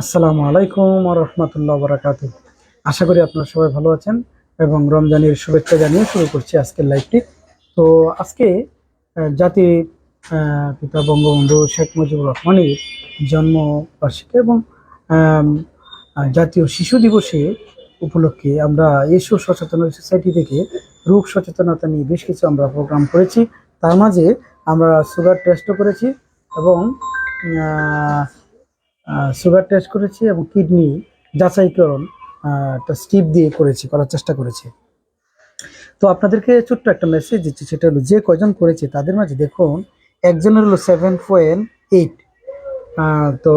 আসসালামু আলাইকুম রহমতুল্লাহ বরাকাতু আশা করি আপনারা সবাই ভালো আছেন এবং রমজানের শুভেচ্ছা জানিয়ে শুরু করছি আজকের লাইভটি। তো আজকে আহ, পিতা বঙ্গবন্ধু শেখ মুজিবুর রহমানের জন্মবার্ষিকী এবং জাতীয় শিশু দিবসে উপলক্ষে আমরা এসো সচেতন সোসাইটি থেকে রোগ সচেতনতা নিয়ে বেশ কিছু আমরা প্রোগ্রাম করেছি। তার মাঝে আমরা সুগার টেস্টও করেছি এবং সুগার টেস্ট করেছি এবং কিডনি যাচাইকরণ একটা স্টিপ দিয়ে করেছি, করার চেষ্টা করেছি। তো আপনাদেরকে ছোট্ট একটা মেসেজ দিচ্ছি, সেটা হলো যে কয়জন করেছে তাদের মাঝে দেখুন, একজনের হলো সেভেন পয়েন্ট এইট তো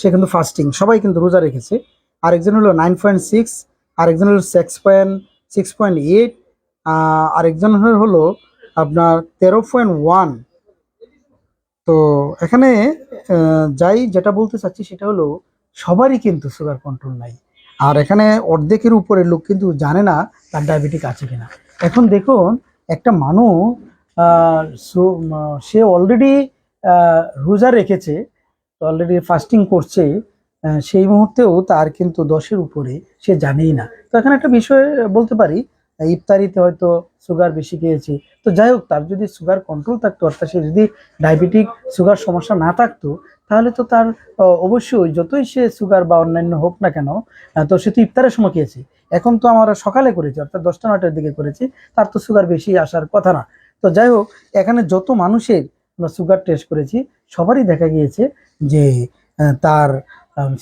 সে কিন্তু ফাস্টিং সবাই কিন্তু রোজা রেখেছে। আরেকজন হলো নাইন পয়েন্ট সিক্স আরেকজন হলো six point six point eight আরেকজন হলো আপনার তেরো পয়েন্ট ওয়ান তো এখানে যাই যেটা বলতে চাচ্ছি সেটা হলো, সবারই কিন্তু সুগার কন্ট্রোল নাই। আর এখানে অর্ধেকের উপরে লোক কিন্তু জানে না তার ডায়াবেটিক আছে কিনা। এখন দেখুন, একটা মানুষ সু- অলরেডি রোজা রেখেছে অলরেডি ফাস্টিং করছে সেই মুহূর্তেও তার কিন্তু দশের উপরে সে জানেই না। তো এখানে একটা বিষয় বলতে পারি ইফতারিতে হয়তো সুগার বেশি খেয়েছি। তো যাই হোক, তার যদি সুগার কন্ট্রোল থাকতো, অর্থাৎ সে যদি ডায়াবেটিক সুগার সমস্যা না থাকতো, তাহলে তো তার অবশ্যই যতই সে সুগার বা অন্যান্য হোক না কেন তো সে তো ইফতারের সময় খেয়েছে। এখন তো আমরা সকালে করেছি, অর্থাৎ দশটা নটার দিকে করেছি, তার তো সুগার বেশি আসার কথা না। তো যাই হোক, এখানে যত মানুষের আমরা সুগার টেস্ট করেছি, সবারই দেখা গিয়েছে যে তার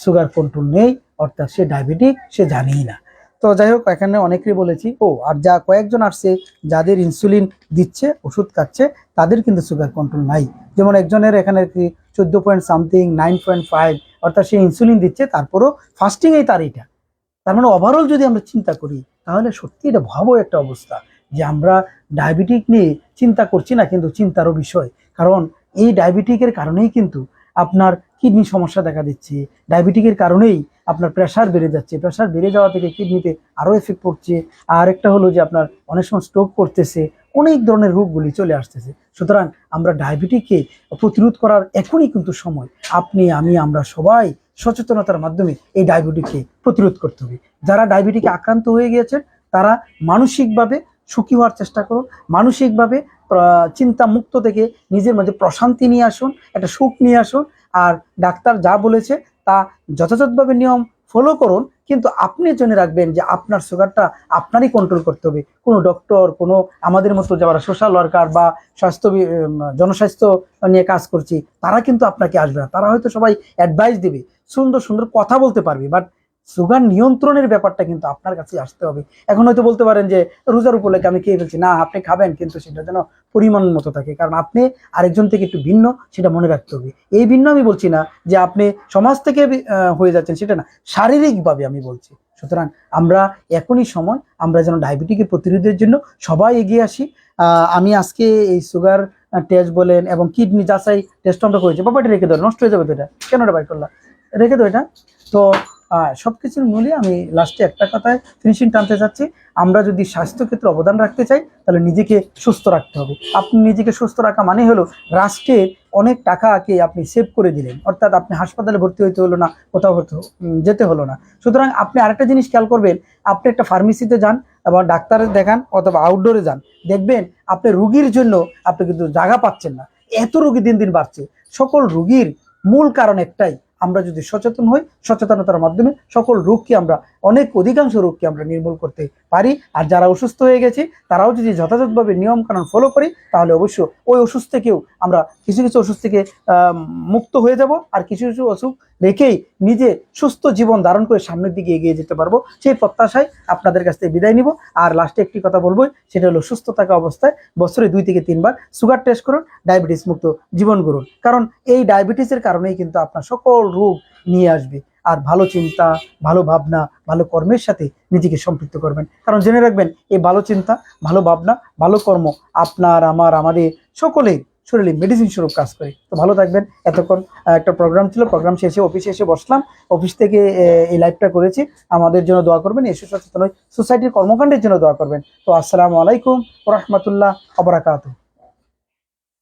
সুগার কন্ট্রোল নেই, অর্থাৎ সে ডায়াবেটিক সে জানেই না। তো যাই হোক, এখানে অনেকেই বলেছি, ও, আর যা কয়েকজন আসছে যাদের ইনসুলিন দিচ্ছে, ওষুধ খাচ্ছে, তাদের কিন্তু সুগার কন্ট্রোল নাই। যেমন একজনের এখানে কি চোদ্দ point something nine point five অর্থাৎ সে ইনসুলিন দিচ্ছে, তারপরও ফাস্টিংয়েই তার এটা তার মানে ওভারঅল যদি আমরা চিন্তা করি, তাহলে সত্যি এটা ভয়াবহ একটা অবস্থা যে আমরা ডায়াবেটিক নিয়ে চিন্তা করছি না, কিন্তু চিন্তারও বিষয়। কারণ এই ডায়াবেটিকের কারণেই কিন্তু আপনার কিডনি সমস্যা দেখা দিচ্ছে। ডায়াবেটিকের কারণেই আপনার প্রেশার বেড়ে যাচ্ছে। প্রেশার বেড়ে যাওয়া থেকে কিডনিতে আরও এফেক্ট পড়ছে। আর একটা হলো যে আপনার অনেক সময় স্ট্রোক করতেছে, অনেক ধরনের রোগগুলি চলে আসতেছে। সুতরাং আমরা ডায়াবেটিককে প্রতিরোধ করার এখনই কিন্তু সময়। আপনি, আমি, আমরা সবাই সচেতনতার মাধ্যমে এই ডায়াবেটিককে প্রতিরোধ করতে হবে। যারা ডায়াবেটিকে আক্রান্ত হয়ে গিয়েছেন, তারা মানসিকভাবে সুখী হওয়ার চেষ্টা করুন। মানসিকভাবে চিন্তা মুক্ত থেকে নিজের মধ্যে প্রশান্তি নিয়ে আসুন, একটা সুখ নিয়ে আসুন। আর ডাক্তার যা বলেছে তা যথাযথভাবে নিয়ম ফলো করুন, কিন্তু আপনি জেনে রাখবেন যে আপনার সুগারটা আপনারই কন্ট্রোল করতে হবে। কোনো ডক্টর কোনো আমাদের মতো যারা সোশ্যাল ওয়ার্কার বা স্বাস্থ্য জনস্বাস্থ্য নিয়ে কাজ করছি, তারা কিন্তু আপনাকে আসবে না। তারা হয়তো সবাই অ্যাডভাইস দেবে, সুন্দর সুন্দর কথা বলতে পারবে বাট সুগার নিয়ন্ত্রণের ব্যাপারটা কিন্তু আপনার কাছে আসতে হবে। এখন হয়তো বলতে পারেন যে, রোজার উপলক্ষে আমি খেয়ে ফেলছি। না, আপনি খাবেন, কিন্তু সেটা যেন পরিমাণ মতো থাকে। কারণ আপনি আরেকজন থেকে একটু ভিন্ন, সেটা মনে রাখতে হবে। এই ভিন্ন আমি বলছি না যে, আপনি সমাজ থেকে হয়ে যাচ্ছেন, সেটা না। শারীরিকভাবে আমি বলছি। সুতরাং আমরা এখনই সময়, আমরা যেন ডায়াবেটিকের প্রতিরোধের জন্য সবাই এগিয়ে আসি। আমি আজকে এই সুগার টেস্ট বলেন এবং কিডনি যাচাই টেস্ট আমরা করেছি। বাবাটা রেখে দাও, নষ্ট হয়ে যাবে তো এটা। কেন এটা বাই করলাম রেখে দাও এটা। তো সব কিছুর মূলে আমি লাস্টে একটা কথায় ফিনিশিং টানতে চাচ্ছি। আমরা যদি স্বাস্থ্য ক্ষেত্রে অবদান রাখতে চাই, তাহলে নিজেকে সুস্থ রাখতে হবে। আপনি নিজেকে সুস্থ রাখা মানে হলো রাষ্ট্রের অনেক টাকাকে আপনি সেভ করে দিলেন। অর্থাৎ আপনি হাসপাতালে ভর্তি হইতে হলো না, কোথাও যেতে হলো না। সুতরাং আপনি আরেকটা জিনিস খেয়াল করবেন, আপনি একটা ফার্মেসিতে যান এবং ডাক্তারের দেখান অথবা আউটডোরে যান, দেখবেন আপনি রুগীর জন্য আপনি কিন্তু জায়গা পাচ্ছেন না। এত রুগী দিন দিন বাড়ছে। সকল রুগীর মূল কারণ একটাই আমরা যদি সচেতন হই সচেতনতার মাধ্যমে সকল রোগকে আমরা অনেক অধিকাংশ রোগকে আমরা নির্মূল করতে পারি। আর যারা অসুস্থ হয়ে গেছে, তারাও যদি যথাযথভাবে নিয়ম কানুন ফলো করি, তাহলে অবশ্য ওই অসুস্থ থেকেও আমরা কিছু কিছু অসুস্থ থেকে মুক্ত হয়ে যাব। আর কিছু কিছু অসুখ রেখেই নিজে সুস্থ জীবন ধারণ করে সামনের দিকে এগিয়ে যেতে পারব। সেই প্রত্যাশায় আপনাদের কাছ থেকে বিদায় নিব। আর লাস্টে একটি কথা বলব সেটা হলো সুস্থ থাকা অবস্থায় বছরে দুই থেকে তিনবার সুগার টেস্ট করুন ডায়াবেটিস মুক্ত জীবন করুন কারণ এই ডায়াবেটিসের কারণেই কিন্তু আপনার সকল রোগ নিয়ে আসবে। আর ভালো চিন্তা, ভালো ভাবনা, ভালো কর্মের সাথে নিজেকে সম্পৃক্ত করবেন। কারণ জেনে রাখবেন, এই ভালো চিন্তা, ভালো ভাবনা, ভালো কর্ম আপনার, আমার, আমাদের সকলের শরীরে মেডিসিন স্বরূপ কাজ করে। তো ভালো থাকবেন। এতক্ষণ একটা প্রোগ্রাম ছিল প্রোগ্রাম শেষে অফিসে এসে বসলাম। অফিস থেকে এই লাইভটা করেছি। আমাদের জন্য দোয়া করবেন এসে সচেতন সোসাইটির কর্মকাণ্ডের জন্য দোয়া করবেন। তো আসসালামু আলাইকুম রহমতুল্লাহ আবরাকাতু